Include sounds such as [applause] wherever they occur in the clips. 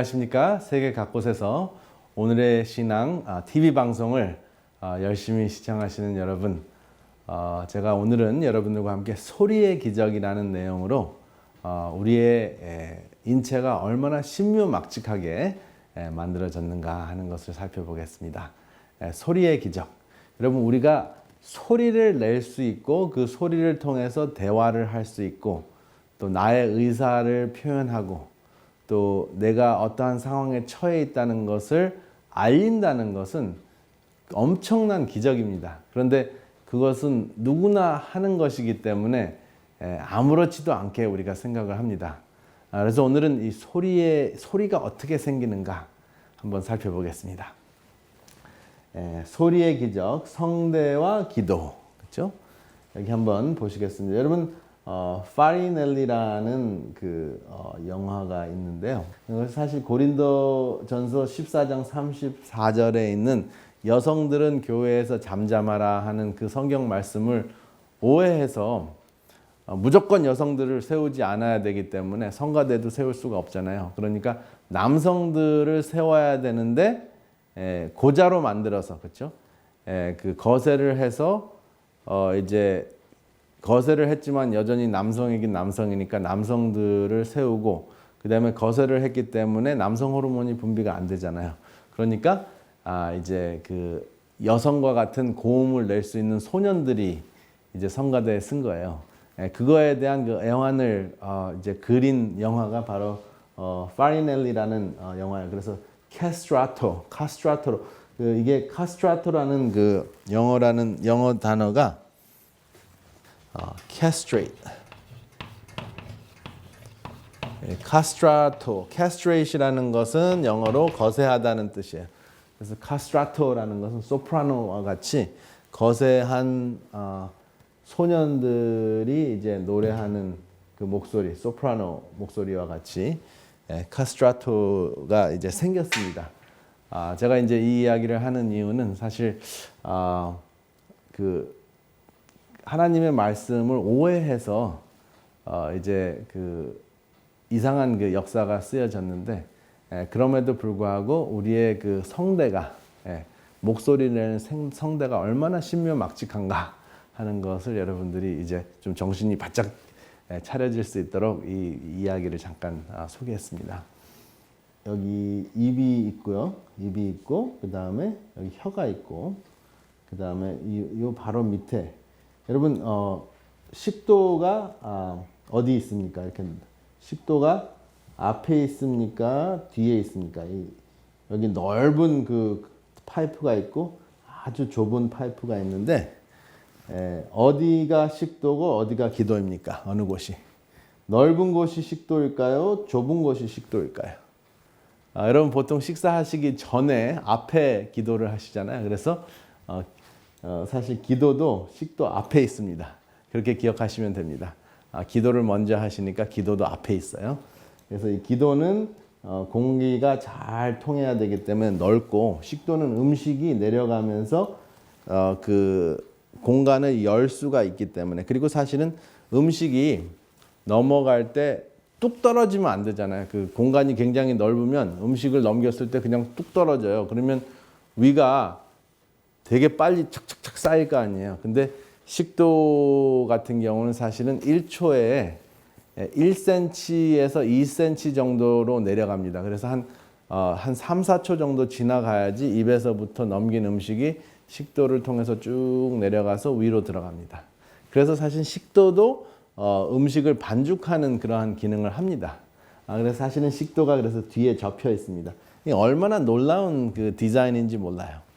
안녕하십니까. 세계 각곳에서 오늘의 신앙 TV 방송을 아, 열심히 시청하시는 여러분. 어, 제가 오늘은 여러분들과 함께 소리의 기적이라는 내용으로 어, 우리의 에, 인체가 얼마나 신묘막측하게 에, 만들어졌는가 하는 것을 살펴보겠습니다. 에, 소리의 기적. 여러분 우리가 소리를 낼 수 있고 그 소리를 통해서 대화를 할 수 있고 또 나의 의사를 표현하고 또 내가 어떠한 상황에 처해 있다는 것을 알린다는 것은 엄청난 기적입니다. 그런데 그것은 누구나 하는 것이기 때문에 에, 아무렇지도 않게 우리가 생각을 합니다. 아, 그래서 오늘은 이 소리의 소리가 어떻게 생기는가 한번 살펴보겠습니다. 에, 소리의 기적, 성대와 기도, 그렇죠? 여기 한번 보시겠습니다. 여러분 어, 파리넬리라는 그 어, 영화가 있는데요. 사실 고린도전서 14장 34절에 있는 여성들은 교회에서 잠잠하라 하는 그 성경 말씀을 오해해서 어, 무조건 여성들을 세우지 않아야 되기 때문에 성가대도 세울 수가 없잖아요. 그러니까 남성들을 세워야 되는데 에, 고자로 만들어서 그렇죠? 에, 그 거세를 해서 어, 이제 거세를 했지만 여전히 남성이긴 남성이니까 남성들을 세우고 그다음에 거세를 했기 때문에 남성 호르몬이 분비가 안 되잖아요. 그러니까 아 이제 그 여성과 같은 고음을 낼 수 있는 소년들이 이제 성가대에 쓴 거예요. 예, 그거에 대한 그 애환을 어 이제 그린 영화가 바로 어 파리넬리라는 어 영화예요. 그래서 캐스트라토, 카스트라토로 그 이게 카스트라토라는 그 영어라는 영어 단어가 어, castrate. 예, castrato, castrate이라는 것은 영어로 거세하다는 뜻이에요. 그래서 castrato라는 것은 소프라노와 같이 거세한 어, 소년들이 이제 노래하는 그 목소리, 소프라노 목소리와 같이 예, castrato가 이제 생겼습니다. 아, 제가 이제 이 이야기를 하는 이유는 사실 아, 그 하나님의 말씀을 오해해서 어 이제 그 이상한 그 역사가 쓰여졌는데 에, 그럼에도 불구하고 우리의 그 성대가 에, 목소리 생, 성대가 얼마나 신묘막측한가 하는 것을 여러분들이 이제 좀 정신이 바짝 에, 차려질 수 있도록 이, 이 이야기를 잠깐 아, 소개했습니다. 여기 입이 있고요, 입이 있고 그 다음에 여기 혀가 있고 그 다음에 이, 요 바로 밑에 여러분 어, 식도가 아, 어디 있습니까? 이렇게 식도가 앞에 있습니까? 뒤에 있습니까? 이, 여기 넓은 그 파이프가 있고 아주 좁은 파이프가 있는데 에, 어디가 식도고 어디가 기도입니까? 어느 곳이? 넓은 곳이 식도일까요? 좁은 곳이 식도일까요? 아, 여러분 보통 식사하시기 전에 앞에 기도를 하시잖아요. 그래서 어, 어, 사실 기도도 식도 앞에 있습니다. 그렇게 기억하시면 됩니다. 아, 기도를 먼저 하시니까 기도도 앞에 있어요. 그래서 이 기도는 어, 공기가 잘 통해야 되기 때문에 넓고 식도는 음식이 내려가면서 어, 그 공간을 열 수가 있기 때문에 그리고 사실은 음식이 넘어갈 때 뚝 떨어지면 안 되잖아요. 그 공간이 굉장히 넓으면 음식을 넘겼을 때 그냥 뚝 떨어져요. 그러면 위가 되게 빨리 착착착 쌓일 거 아니에요. 근데 식도 같은 경우는 사실은 1초에 1cm에서 2cm 정도로 내려갑니다. 그래서 한, 어, 한 3, 4초 정도 지나가야지 입에서부터 넘긴 음식이 식도를 통해서 쭉 내려가서 위로 들어갑니다. 그래서 사실 식도도 어, 음식을 반죽하는 그러한 기능을 합니다. 아, 그래서 사실은 식도가 그래서 뒤에 접혀 있습니다. 얼마나 놀라운 그 디자인인지 몰라요.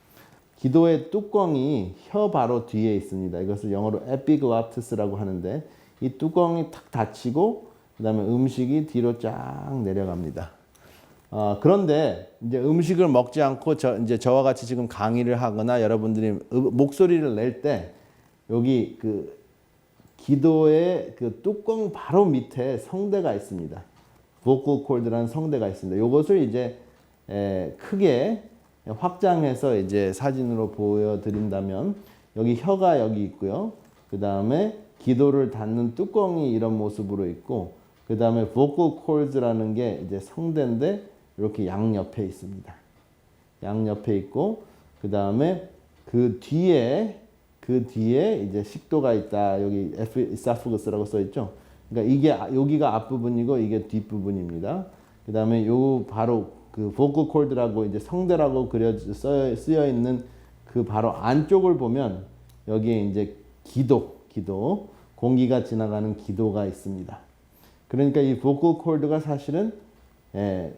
기도의 뚜껑이 혀 바로 뒤에 있습니다. 이것을 영어로 에피글라투스라고 하는데 이 뚜껑이 탁 닫히고 그다음에 음식이 뒤로 쫙 내려갑니다. 어, 그런데 이제 음식을 먹지 않고 저 이제 저와 같이 지금 강의를 하거나 여러분들이 목소리를 낼 때 여기 그 기도의 그 뚜껑 바로 밑에 성대가 있습니다. 보컬 콜드라는 성대가 있습니다. 이것을 이제 에, 크게 확장해서 이제 사진으로 보여드린다면 여기 혀가 여기 있고요. 그 다음에 기도를 닫는 뚜껑이 이런 모습으로 있고 그 다음에 vocal cords라는 게 이제 성대인데 이렇게 양 옆에 있습니다. 양 옆에 있고 그 다음에 그 뒤에 그 뒤에 이제 식도가 있다. 여기 에사프그스라고 써 있죠. 그러니까 이게 아- 여기가 앞부분이고 이게 뒷부분입니다. 그 다음에 요 바로 그 보컬 콜드라고 이제 성대라고 그려 써 쓰여 있는 그 바로 안쪽을 보면 여기에 이제 기도, 기도, 공기가 지나가는 기도가 있습니다. 그러니까 이 보컬 콜드가 사실은 예,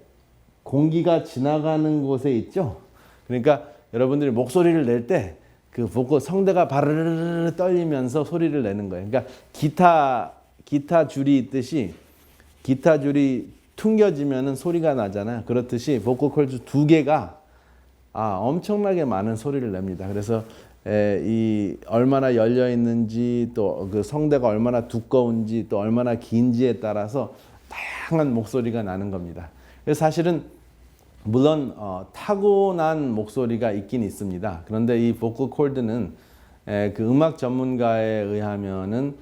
공기가 지나가는 곳에 있죠. 그러니까 여러분들이 목소리를 낼 때 그 보컬 성대가 바르르르 떨리면서 소리를 내는 거예요. 그러니까 기타 기타 줄이 있듯이 기타 줄이 퉁겨지면은 소리가 나잖아요. 그렇듯이 보컬 콜드 두 개가 아, 엄청나게 많은 소리를 냅니다. 그래서 에, 이 얼마나 열려 있는지 또 그 성대가 얼마나 두꺼운지 또 얼마나 긴지에 따라서 다양한 목소리가 나는 겁니다. 그래서 사실은 물론 어, 타고난 목소리가 있긴 있습니다. 그런데 이 보컬 콜드는 에, 그 음악 전문가에 의하면은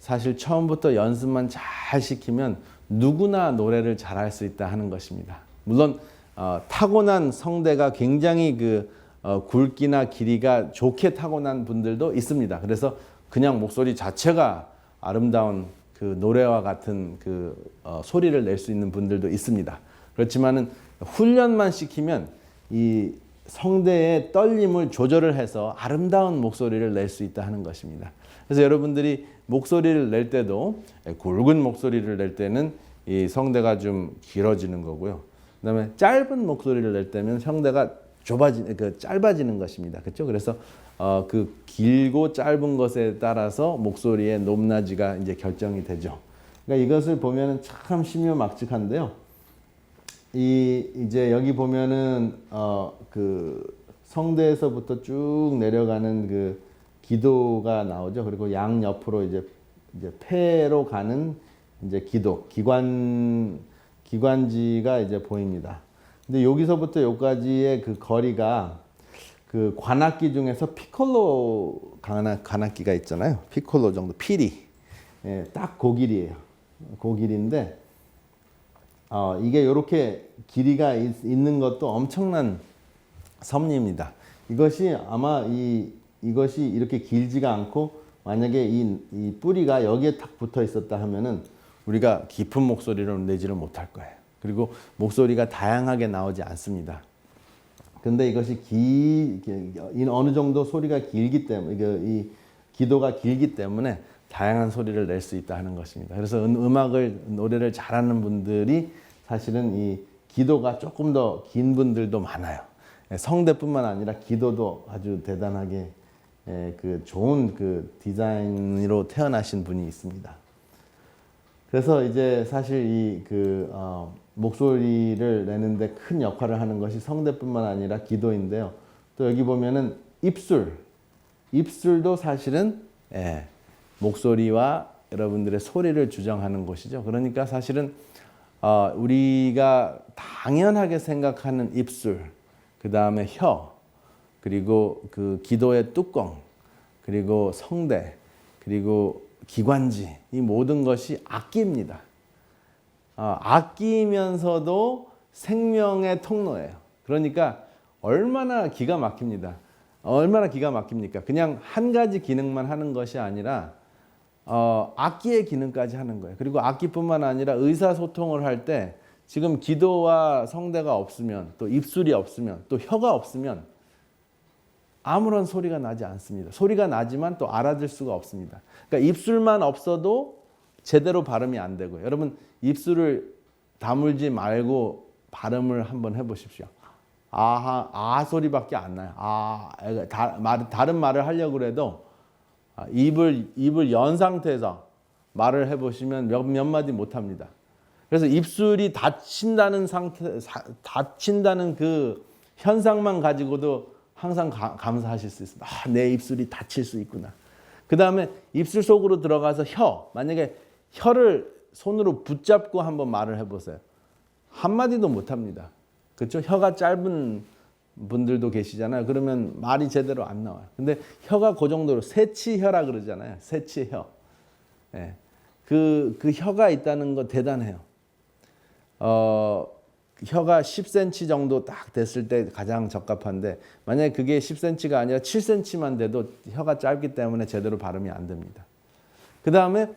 사실 처음부터 연습만 잘 시키면 누구나 노래를 잘할 수 있다 하는 것입니다. 물론 어, 타고난 성대가 굉장히 그 어, 굵기나 길이가 좋게 타고난 분들도 있습니다. 그래서 그냥 목소리 자체가 아름다운 그 노래와 같은 그 어, 소리를 낼 수 있는 분들도 있습니다. 그렇지만은 훈련만 시키면 이 성대의 떨림을 조절을 해서 아름다운 목소리를 낼 수 있다 하는 것입니다. 그래서 여러분들이 목소리를 낼 때도 굵은 목소리를 낼 때는 이 성대가 좀 길어지는 거고요. 그다음에 짧은 목소리를 낼 때면 성대가 좁아지 그 짧아지는 것입니다. 그렇죠? 그래서 어, 그 길고 짧은 것에 따라서 목소리의 높낮이가 이제 결정이 되죠. 그러니까 이것을 보면은 참 신묘막측한데요. 이 이제 여기 보면은 어 그 성대에서부터 쭉 내려가는 그 기도가 나오죠. 그리고 양 옆으로 이제 이제 폐로 가는 이제 기도 기관 기관지가 이제 보입니다. 근데 여기서부터 여기까지의 그 거리가 그 관악기 중에서 피콜로 관악, 관악기가 있잖아요. 피콜로 정도 피리 예, 딱 고길이에요. 고길인데 어, 이게 이렇게 길이가 있, 는 것도 엄청난 섭리입니다. 이것이 아마 이 이것이 이렇게 길지가 않고 만약에 이, 이 뿌리가 여기에 딱 붙어 있었다 하면은 우리가 깊은 목소리를 내지를 못할 거예요. 그리고 목소리가 다양하게 나오지 않습니다. 근데 이것이 기, 이 어느 정도 소리가 길기 때문에 이 기도가 길기 때문에 다양한 소리를 낼 수 있다 하는 것입니다. 그래서 음- 음악을 노래를 잘하는 분들이 사실은 이 기도가 조금 더 긴 분들도 많아요. 예, 성대뿐만 아니라 기도도 아주 대단하게 예, 그 좋은 그 디자인으로 태어나신 분이 있습니다. 그래서 이제 사실 이 그 어, 목소리를 내는데 큰 역할을 하는 것이 성대뿐만 아니라 기도인데요. 또 여기 보면은 입술, 입술도 사실은 예, 목소리와 여러분들의 소리를 주정하는 곳이죠. 그러니까 사실은 어, 우리가 당연하게 생각하는 입술, 그 다음에 혀, 그리고 그 기도의 뚜껑, 그리고 성대, 그리고 기관지 이 모든 것이 악기입니다. 어, 악기면서도 생명의 통로예요. 그러니까 얼마나 기가 막힙니다. 얼마나 기가 막힙니까? 그냥 한 가지 기능만 하는 것이 아니라 어, 악기의 기능까지 하는 거예요. 그리고 악기뿐만 아니라 의사소통을 할 때 지금 기도와 성대가 없으면 또 입술이 없으면 또 혀가 없으면 아무런 소리가 나지 않습니다. 소리가 나지만 또 알아들 수가 없습니다. 그러니까 입술만 없어도 제대로 발음이 안 되고요. 여러분 입술을 다물지 말고 발음을 한번 해보십시오. 아하 아 소리밖에 안 나요. 아 다, 말, 다른 말을 하려고 아, 입을 입을 연 상태에서 말을 해보시면 몇, 몇 마디 못 합니다. 그래서 입술이 닫힌다는 상태, 사, 닫힌다는 그 현상만 가지고도 항상 가- 감사하실 수 있습니다. 아, 내 입술이 닫힐 수 있구나. 그 다음에 입술 속으로 들어가서 혀, 만약에 혀를 손으로 붙잡고 한번 말을 해보세요. 한마디도 못 합니다. 그렇죠? 혀가 짧은 분들도 계시잖아요. 그러면 말이 제대로 안 나와요. 근데 혀가 그 정도로 새치혀라 그러잖아요. 새치혀. 예. 그, 그 혀가 있다는 거 대단해요. 어, 혀가 10cm 정도 딱 됐을 때 가장 적합한데 만약에 그게 10cm가 아니라 7cm만 돼도 혀가 짧기 때문에 제대로 발음이 안 됩니다. 그 다음에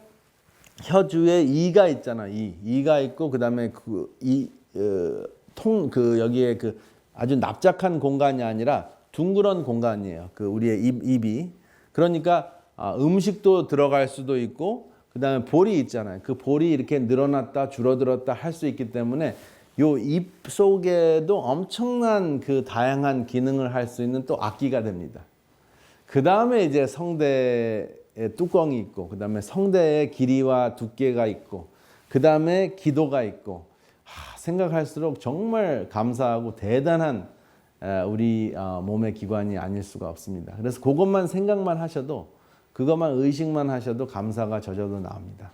혀 주에 이가 있잖아. 이 이가 있고 그다음에 그 이통그 여기에 그 아주 납작한 공간이 아니라 둥그런 공간이에요. 그 우리의 입 입이 그러니까 아, 음식도 들어갈 수도 있고 그다음에 볼이 있잖아요. 그 볼이 이렇게 늘어났다 줄어들었다 할 수 있기 때문에 요 입 속에도 엄청난 그 다양한 기능을 할 수 있는 또 악기가 됩니다. 그 다음에 이제 성대에 뚜껑이 있고, 그 다음에 성대의 길이와 두께가 있고, 그 다음에 기도가 있고, 하, 생각할수록 정말 감사하고 대단한 에, 우리 어, 몸의 기관이 아닐 수가 없습니다. 그래서 그것만 생각만 하셔도, 그것만 의식만 하셔도 감사가 저절로 나옵니다.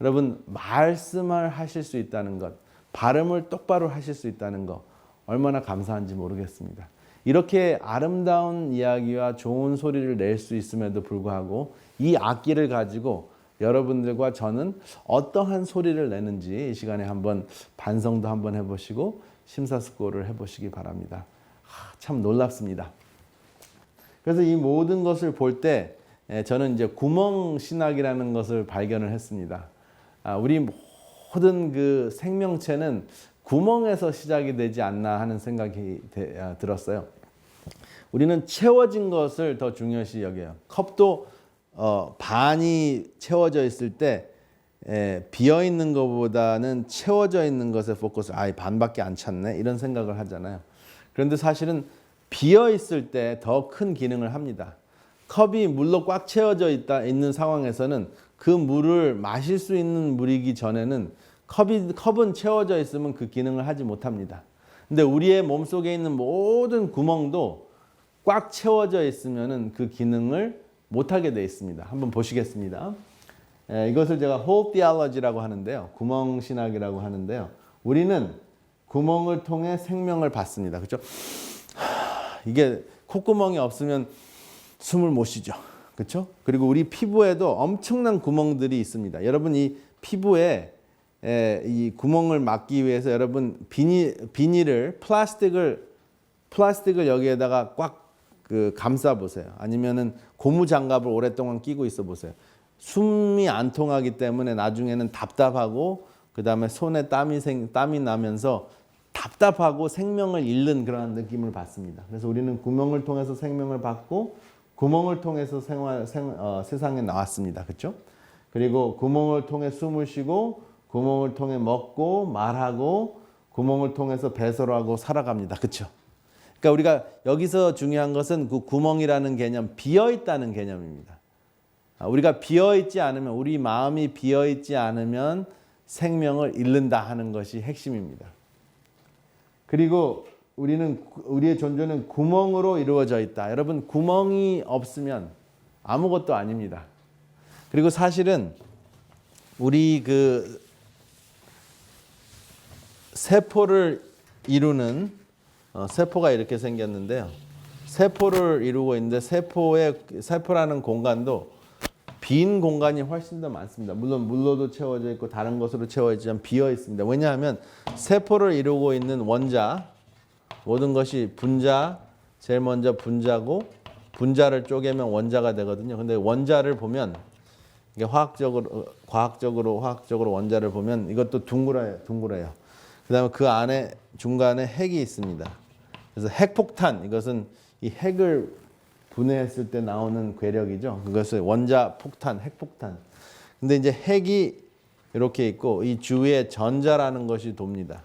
여러분 말씀을 하실 수 있다는 것, 발음을 똑바로 하실 수 있다는 것 얼마나 감사한지 모르겠습니다. 이렇게 아름다운 이야기와 좋은 소리를 낼 수 있음에도 불구하고 이 악기를 가지고 여러분들과 저는 어떠한 소리를 내는지 이 시간에 한번 반성도 한번 해보시고 심사숙고를 해보시기 바랍니다. 하, 참 놀랍습니다. 그래서 이 모든 것을 볼 때 저는 이제 구멍 신학이라는 것을 발견을 했습니다. 아, 우리 모든 그 생명체는 구멍에서 시작이 되지 않나 하는 생각이 되- 아, 들었어요. 우리는 채워진 것을 더 중요시 여겨요. 컵도 어, 반이 채워져 있을 때 에, 비어 있는 것보다는 채워져 있는 것에 포커스. 아이 반밖에 안 찼네 이런 생각을 하잖아요. 그런데 사실은 비어 있을 때 더 큰 기능을 합니다. 컵이 물로 꽉 채워져 있다 있는 상황에서는 그 물을 마실 수 있는 물이기 전에는 컵이 컵은 채워져 있으면 그 기능을 하지 못합니다. 근데 우리의 몸 속에 있는 모든 구멍도 꽉 채워져 있으면은 그 기능을 못 하게 돼 있습니다. 한번 보시겠습니다. 에, 이것을 제가 호흡 디알러지라고 하는데요. 구멍 신학이라고 하는데요. 우리는 구멍을 통해 생명을 받습니다. 그렇죠? [sighs] 이게 콧구멍이 없으면 숨을 못 쉬죠. 그렇죠? 그리고 우리 피부에도 엄청난 구멍들이 있습니다. 여러분 이 피부에 에, 이 구멍을 막기 위해서 여러분 비닐 비닐을 플라스틱을 플라스틱을 여기에다가 꽉 그 감싸 보세요. 아니면은 고무 장갑을 오랫동안 끼고 있어 보세요. 숨이 안 통하기 때문에 나중에는 답답하고 그 다음에 손에 땀이 생 땀이 나면서 답답하고 생명을 잃는 그런 느낌을 받습니다. 그래서 우리는 구멍을 통해서 생명을 받고 구멍을 통해서 생활 생, 어, 세상에 나왔습니다. 그렇죠? 그리고 구멍을 통해 숨을 쉬고 구멍을 통해 먹고 말하고 구멍을 통해서 배설하고 살아갑니다. 그렇죠? 그러니까 우리가 여기서 중요한 것은 그 구멍이라는 개념, 비어 있다는 개념입니다. 아, 우리가 비어 있지 않으면 우리 마음이 비어 있지 않으면 생명을 잃는다 하는 것이 핵심입니다. 그리고 우리는 우리의 존재는 구멍으로 이루어져 있다. 여러분 구멍이 없으면 아무것도 아닙니다. 그리고 사실은 우리 그 세포를 이루는 어, 세포가 이렇게 생겼는데요. 세포를 이루고 있는데 세포의 세포라는 공간도 빈 공간이 훨씬 더 많습니다. 물론 물로도 채워져 있고 다른 것으로 채워지지만 비어 있습니다. 왜냐하면 세포를 이루고 있는 원자 모든 것이 분자 제일 먼저 분자고 분자를 쪼개면 원자가 되거든요. 근데 원자를 보면 이게 화학적으로 과학적으로 화학적으로 원자를 보면 이것도 둥그래요. 둥그래요. 그다음에 그 안에 중간에 핵이 있습니다. 그래서 핵폭탄 이것은 이 핵을 분해했을 때 나오는 괴력이죠. 그것을 원자 폭탄, 핵폭탄. 근데 이제 핵이 이렇게 있고 이 주위에 전자라는 것이 돕니다.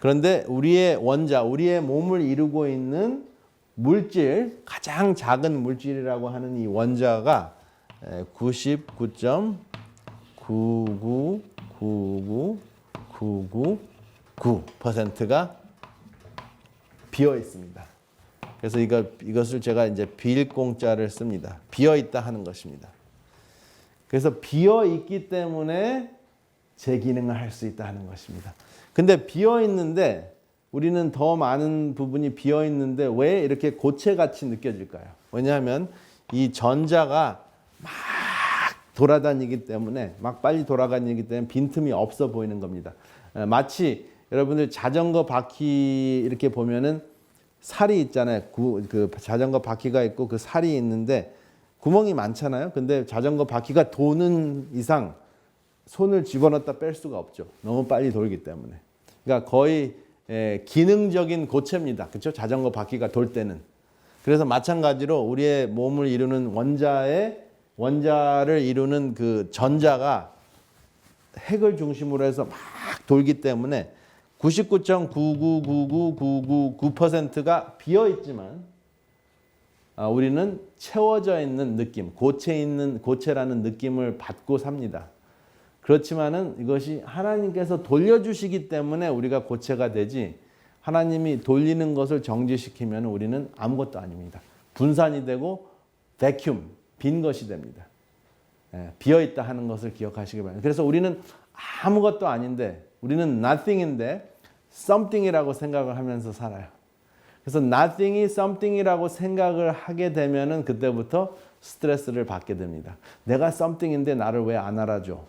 그런데 우리의 원자, 우리의 몸을 이루고 있는 물질, 가장 작은 물질이라고 하는 이 원자가 99.999999%가 비어 있습니다. 그래서 이거 이것을 제가 이제 비일공자를 씁니다. 비어 있다 하는 것입니다. 그래서 비어 있기 때문에 제 기능을 할 수 있다 하는 것입니다. 근데 비어 있는데 우리는 더 많은 부분이 비어 있는데 왜 이렇게 고체 같이 느껴질까요? 왜냐하면 이 전자가 막 돌아다니기 때문에 막 빨리 돌아다니기 때문에 빈틈이 없어 보이는 겁니다. 에, 마치 여러분들 자전거 바퀴 이렇게 보면은 살이 있잖아요. 구, 그 자전거 바퀴가 있고 그 살이 있는데 구멍이 많잖아요. 근데 자전거 바퀴가 도는 이상 손을 집어넣었다 뺄 수가 없죠. 너무 빨리 돌기 때문에. 그러니까 거의 에, 기능적인 고체입니다. 그렇죠? 자전거 바퀴가 돌 때는. 그래서 마찬가지로 우리의 몸을 이루는 원자의 원자를 이루는 그 전자가 핵을 중심으로 해서 막 돌기 때문에 99.9999999%가 비어 있지만 아, 우리는 채워져 있는 느낌, 고체 있는 고체라는 느낌을 받고 삽니다. 그렇지만은 이것이 하나님께서 돌려주시기 때문에 우리가 고체가 되지 하나님이 돌리는 것을 정지시키면 우리는 아무것도 아닙니다. 분산이 되고 베큐um, 빈 것이 됩니다. 예, 비어 있다 하는 것을 기억하시기 바랍니다. 그래서 우리는 아무것도 아닌데 우리는 nothing인데 something이라고 생각을 하면서 살아요. 그래서 nothing이 something이라고 생각을 하게 되면은 그때부터 스트레스를 받게 됩니다. 내가 something인데 나를 왜 안 알아줘?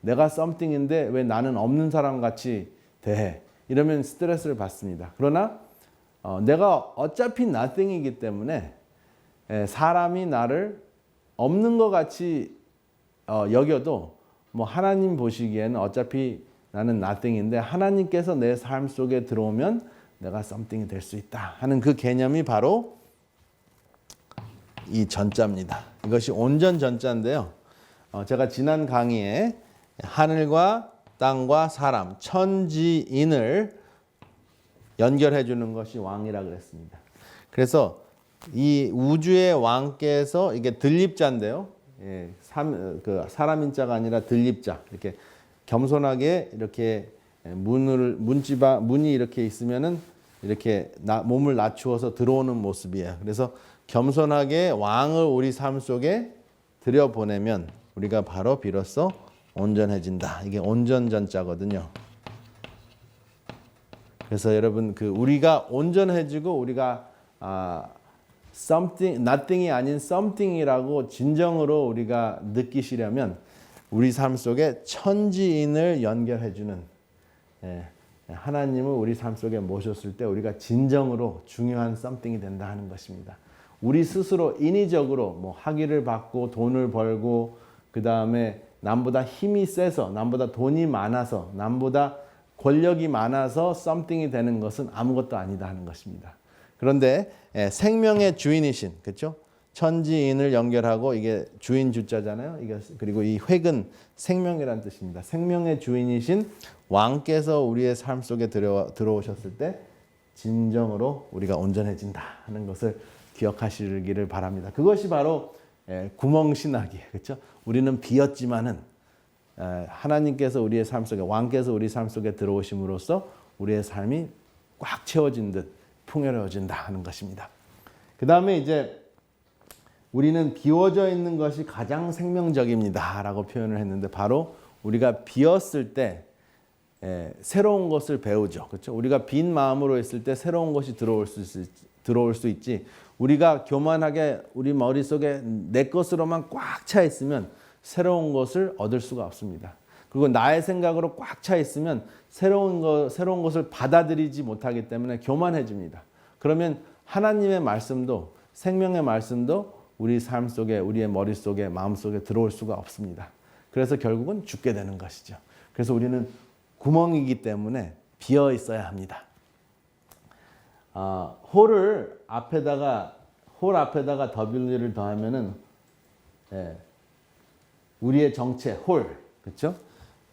내가 something인데 왜 나는 없는 사람 같이 대해? 이러면 스트레스를 받습니다. 그러나 어, 내가 어차피 nothing이기 때문에 에, 사람이 나를 없는 것 같이 어, 여겨도 뭐 하나님 보시기에는 어차피 나는 nothing인데 하나님께서 내 삶 속에 들어오면 내가 something이 될 수 있다 하는 그 개념이 바로 이 전자입니다. 이것이 온전 전자인데요. 어, 제가 지난 강의에 하늘과 땅과 사람, 천지인을 연결해 주는 것이 왕이라 그랬습니다. 그래서 이 우주의 왕께서 이게 들립자인데요. 예, 삼, 그 사람 인자가 아니라 들립자 이렇게 겸손하게 이렇게 문을 문지바 문이 이렇게 있으면은 이렇게 나, 몸을 낮추어서 들어오는 모습이에요. 그래서 겸손하게 왕을 우리 삶 속에 들여 보내면 우리가 바로 비로소 온전해진다. 이게 온전 전자거든요. 그래서 여러분 그 우리가 온전해지고 우리가 아 something nothing이 아닌 something이라고 진정으로 우리가 느끼시려면 우리 삶 속에 천지인을 연결해 주는 예, 하나님을 우리 삶 속에 모셨을 때 우리가 진정으로 중요한 something이 된다 하는 것입니다. 우리 스스로 인위적으로 뭐 학위를 받고 돈을 벌고 그 다음에 남보다 힘이 세서 남보다 돈이 많아서 남보다 권력이 많아서 something이 되는 것은 아무것도 아니다 하는 것입니다. 그런데 예, 생명의 주인이신 그렇죠? 천지인을 연결하고 이게 주인 주자잖아요. 이게 그리고 이 획은 생명이라는 뜻입니다. 생명의 주인이신 왕께서 우리의 삶 속에 들어 들어오셨을 때 진정으로 우리가 온전해진다 하는 것을 기억하시기를 바랍니다. 그것이 바로 예, 구멍 신학이에요. 그렇죠? 우리는 비었지만은 에, 하나님께서 우리의 삶 속에 왕께서 우리 삶 속에 들어오심으로써 우리의 삶이 꽉 채워진 듯 풍요로워진다 하는 것입니다. 그 다음에 이제 우리는 비워져 있는 것이 가장 생명적입니다 라고 표현을 했는데 바로 우리가 비었을 때 에, 새로운 것을 배우죠. 그렇죠? 우리가 빈 마음으로 있을 때 새로운 것이 들어올 수 있, 들어올 수 있지. 우리가 교만하게 우리 머릿속에 내 것으로만 꽉 차 있으면 새로운 것을 얻을 수가 없습니다. 그리고 나의 생각으로 꽉 차 있으면 새로운 거 새로운 것을 받아들이지 못하기 때문에 교만해집니다. 그러면 하나님의 말씀도 생명의 말씀도 우리 삶 속에 우리의 머릿속에 마음속에 들어올 수가 없습니다. 그래서 결국은 죽게 되는 것이죠. 그래서 우리는 구멍이기 때문에 비어 있어야 합니다. 아, 홀을 앞에다가 홀 앞에다가 W를 더하면은 예, 우리의 정체 홀 그렇죠?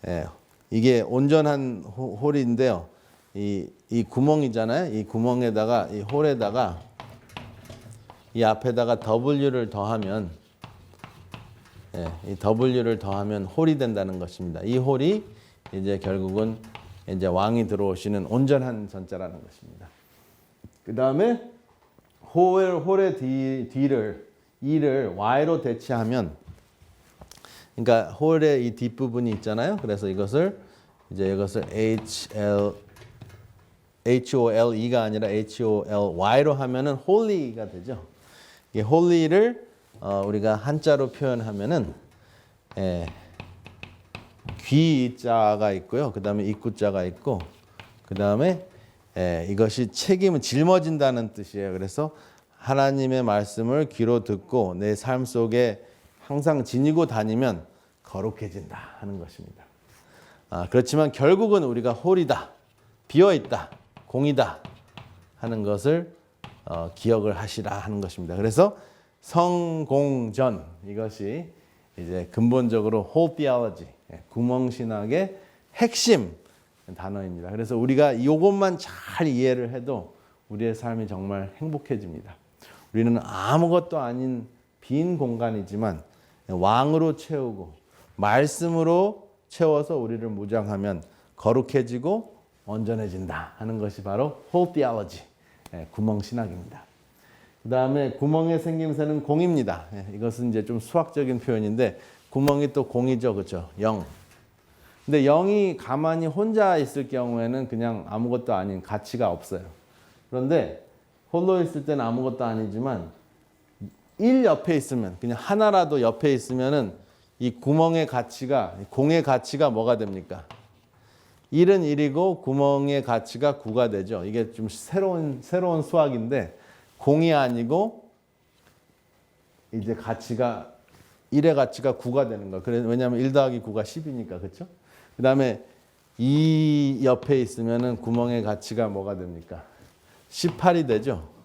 예, 이게 온전한 호- 홀인데요. 이, 이 구멍이잖아요. 이 구멍에다가 이 홀에다가 이 앞에다가 W를 더하면 예, 이 W를 더하면 홀이 된다는 것입니다. 이 홀이 이제 결국은 이제 왕이 들어오시는 온전한 전자라는 것입니다. 그 다음에 홀, 홀의 뒤, 뒤를 이를 y로 대체하면 그러니까 홀의 이 뒷부분이 있잖아요. 그래서 이것을 이제 이것을 HL HOLE가 아니라 HOLY로 하면은 holy가 되죠. 이 holy를 어, 우리가 한자로 표현하면은 예, 귀자가 있고요. 그다음에 입구자가 있고 그 다음에 이것이 책임은 짊어진다는 뜻이에요. 그래서 하나님의 말씀을 귀로 듣고 내 삶 속에 항상 지니고 다니면 거룩해진다 하는 것입니다. 아, 그렇지만 결국은 우리가 홀이다, 비어 있다, 공이다 하는 것을 어, 기억을 하시라 하는 것입니다. 그래서 성공전 이것이 이제 근본적으로 홀 theology 구멍 신학의 핵심 단어입니다. 그래서 우리가 이것만 잘 이해를 해도 우리의 삶이 정말 행복해집니다. 우리는 아무것도 아닌 빈 공간이지만 왕으로 채우고 말씀으로 채워서 우리를 무장하면 거룩해지고 온전해진다 하는 것이 바로 홀 theology 구멍 신학입니다. 그 다음에 구멍의 생김새는 공입니다. 예, 이것은 이제 좀 수학적인 표현인데 구멍이 또 공이죠, 그렇죠? 영. 근데 영이 가만히 혼자 있을 경우에는 그냥 아무것도 아닌 가치가 없어요. 그런데 홀로 있을 때는 아무것도 아니지만 일 옆에 있으면 그냥 하나라도 옆에 있으면은 이 구멍의 가치가 공의 가치가 뭐가 됩니까? 1은 1이고 구멍의 가치가 9가 되죠. 이게 좀 새로운 새로운 수학인데 공이 아니고 이제 가치가 1의 가치가 9가 되는 거. 그래 왜냐하면 1 더하기 9가 10이니까 그렇죠? 그다음에 이 옆에 있으면은 구멍의 가치가 뭐가 됩니까? 18이 되죠.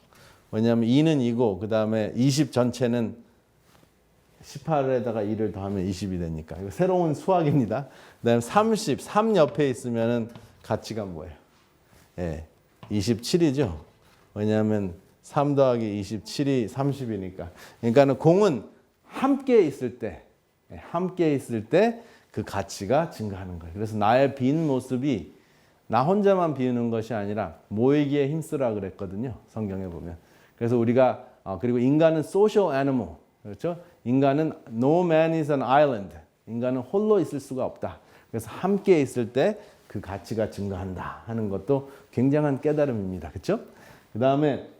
왜냐하면 2는 2고 그 다음에 20 전체는 18에다가 2를 더하면 20이 되니까. 이거 새로운 수학입니다. 그 다음에 30, 3 옆에 있으면은 가치가 뭐예요? 예. 27이죠. 왜냐하면 3 더하기 27이 30이니까. 그러니까는 공은 함께 있을 때, 예, 함께 있을 때 그 가치가 증가하는 거예요. 그래서 나의 빈 모습이 나 혼자만 비우는 것이 아니라 모이기에 힘쓰라 그랬거든요. 성경에 보면. 그래서 우리가 어, 그리고 인간은 social 그렇죠? 인간은 no man is an island. 인간은 홀로 있을 수가 없다. 그래서 함께 있을 때 그 가치가 증가한다 하는 것도 굉장한 깨달음입니다. 그렇죠? 그 다음에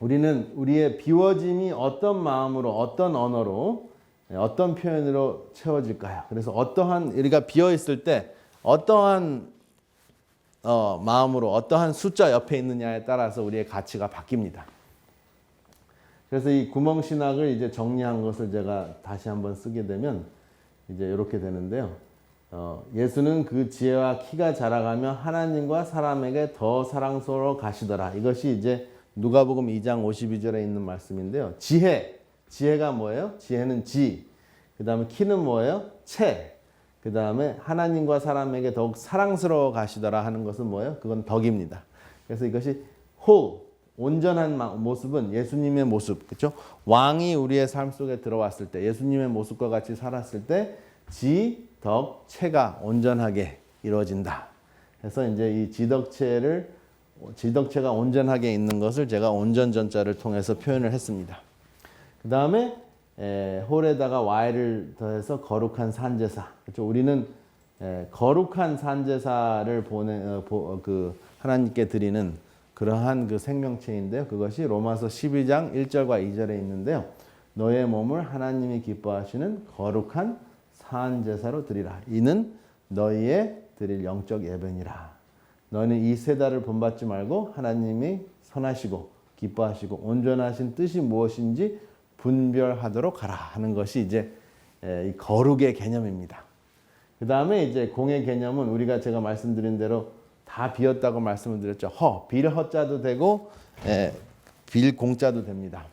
우리는 우리의 비워짐이 어떤 마음으로 어떤 언어로 어떤 표현으로 채워질까요? 그래서 어떠한 우리가 비어 있을 때 어떠한 어, 마음으로 어떠한 숫자 옆에 있느냐에 따라서 우리의 가치가 바뀝니다. 그래서 이 구멍 신학을 이제 정리한 것을 제가 다시 한번 쓰게 되면 이제 이렇게 되는데요. 어, 예수는 그 지혜와 키가 자라가며 하나님과 사람에게 더 사랑스러워 가시더라. 이것이 이제 누가복음 2장 52절에 있는 말씀인데요. 지혜, 지혜가 뭐예요? 지혜는 지. 그 다음에 키는 뭐예요? 채. 그 다음에 하나님과 사람에게 더욱 사랑스러워 가시더라 하는 것은 뭐예요? 그건 덕입니다. 그래서 이것이 호, 온전한 모습은 예수님의 모습, 그렇죠? 왕이 우리의 삶 속에 들어왔을 때, 예수님의 모습과 같이 살았을 때, 지, 덕, 체가 온전하게 이루어진다. 그래서 이제 이 지덕체를 지덕체가 온전하게 있는 것을 제가 온전 전자를 통해서 표현을 했습니다. 그 다음에 홀에다가 Y를 더해서 거룩한 산제사. 그렇죠? 우리는 에, 거룩한 산제사를 보내 어, 보, 그 하나님께 드리는 그러한 그 생명체인데요. 그것이 로마서 12장 1절과 2절에 있는데요. 너의 몸을 하나님이 기뻐하시는 거룩한 산 제사로 드리라. 이는 너희의 드릴 영적 예배니라. 너는 이 세달을 본받지 말고 하나님이 선하시고 기뻐하시고 온전하신 뜻이 무엇인지 분별하도록 하라 하는 것이 이제 이 거룩의 개념입니다. 그 다음에 이제 공의 개념은 우리가 제가 말씀드린 대로 다 비었다고 말씀을 드렸죠. 허, 빌 허자도 되고 에, 빌 공자도 됩니다.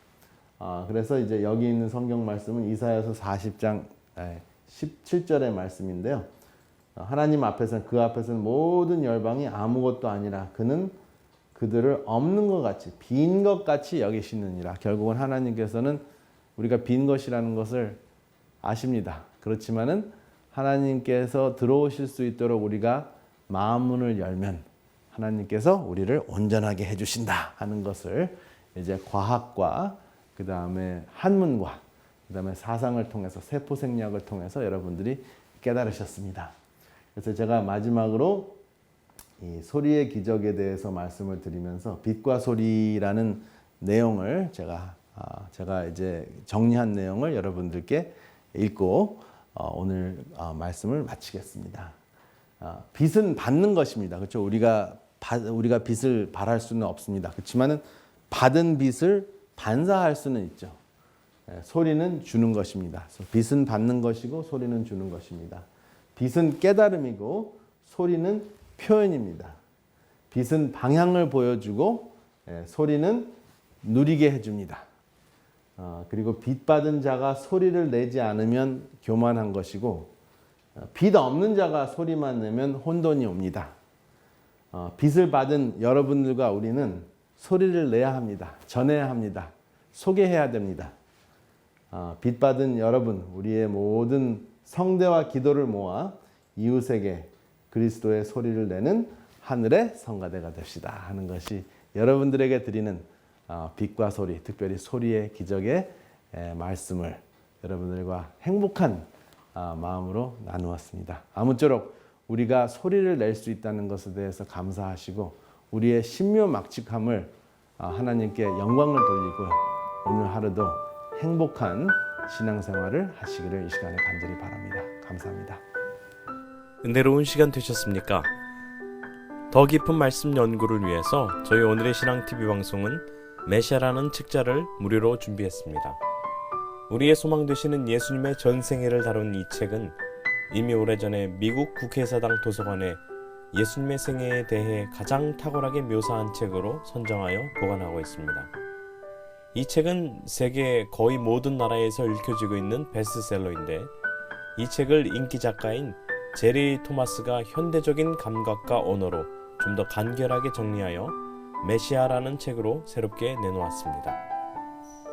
아, 그래서 이제 여기 있는 성경 말씀은 이사야서 40장 에, 17절의 말씀인데요. 하나님 앞에서는 그 앞에서는 모든 열방이 아무것도 아니라 그는 그들을 없는 것 같이 빈 것 같이 여기시느니라. 결국은 하나님께서는 우리가 빈 것이라는 것을 아십니다. 그렇지만은 하나님께서 들어오실 수 있도록 우리가 마음 문을 열면 하나님께서 우리를 온전하게 해주신다 하는 것을 이제 과학과 그 다음에 한문과 그 다음에 사상을 통해서 세포 생략을 통해서 여러분들이 깨달으셨습니다. 그래서 제가 마지막으로 이 소리의 기적에 대해서 말씀을 드리면서 빛과 소리라는 내용을 제가 아, 제가 이제 정리한 내용을 여러분들께 읽고 어, 오늘 어, 말씀을 마치겠습니다. 빛은 받는 것입니다. 그렇죠? 우리가 받- 우리가 빚을 발할 수는 없습니다. 그렇지만은 받은 빚을 반사할 수는 있죠. 예, 소리는 주는 것입니다. 빚은 받는 것이고 소리는 주는 것입니다. 빚은 깨달음이고 소리는 표현입니다. 빚은 방향을 보여주고 예, 소리는 누리게 해줍니다. 어, 그리고 빚 받은 자가 소리를 내지 않으면 교만한 것이고 어, 빚 없는 자가 소리만 내면 혼돈이 옵니다. 어, 빚을 받은 여러분들과 우리는 소리를 내야 합니다. 전해야 합니다. 소개해야 됩니다. 어, 빚 받은 여러분, 우리의 모든 성대와 기도를 모아 이웃에게 그리스도의 소리를 내는 하늘의 성가대가 됩시다 하는 것이 여러분들에게 드리는 어, 빛과 소리, 특별히 소리의 기적의 에, 말씀을 여러분들과 행복한 아, 마음으로 나누었습니다. 아무쪼록 우리가 소리를 낼 수 있다는 것에 대해서 감사하시고 우리의 신묘막측함을 아, 하나님께 영광을 돌리고 오늘 하루도 행복한 신앙생활을 하시기를 이 시간에 간절히 바랍니다. 감사합니다. 은혜로운 시간 되셨습니까? 더 깊은 말씀 연구를 위해서 저희 오늘의 신앙 TV 방송은 메시아라는 책자를 무료로 준비했습니다. 우리의 소망 되시는 예수님의 전생애를 다룬 이 책은 이미 오래전에 미국 국회의사당 도서관에 예수님의 생애에 대해 가장 탁월하게 묘사한 책으로 선정하여 보관하고 있습니다. 이 책은 세계 거의 모든 나라에서 읽혀지고 있는 베스트셀러인데 이 책을 인기 작가인 제리 토마스가 현대적인 감각과 언어로 좀 더 간결하게 정리하여 메시아라는 책으로 새롭게 내놓았습니다.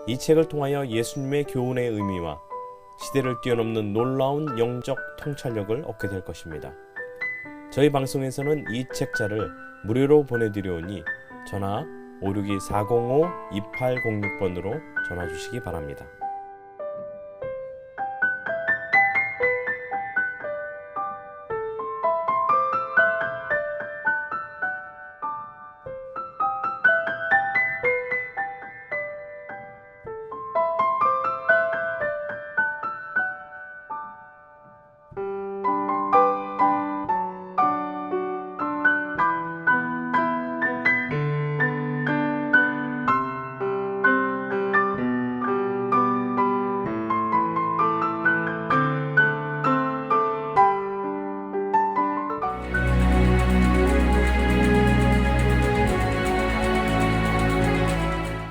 이 책을 통하여 예수님의 교훈의 의미와 시대를 뛰어넘는 놀라운 영적 통찰력을 얻게 될 것입니다. 저희 방송에서는 이 책자를 무료로 보내드려오니 전화 562-405-2806번으로 전화 주시기 바랍니다.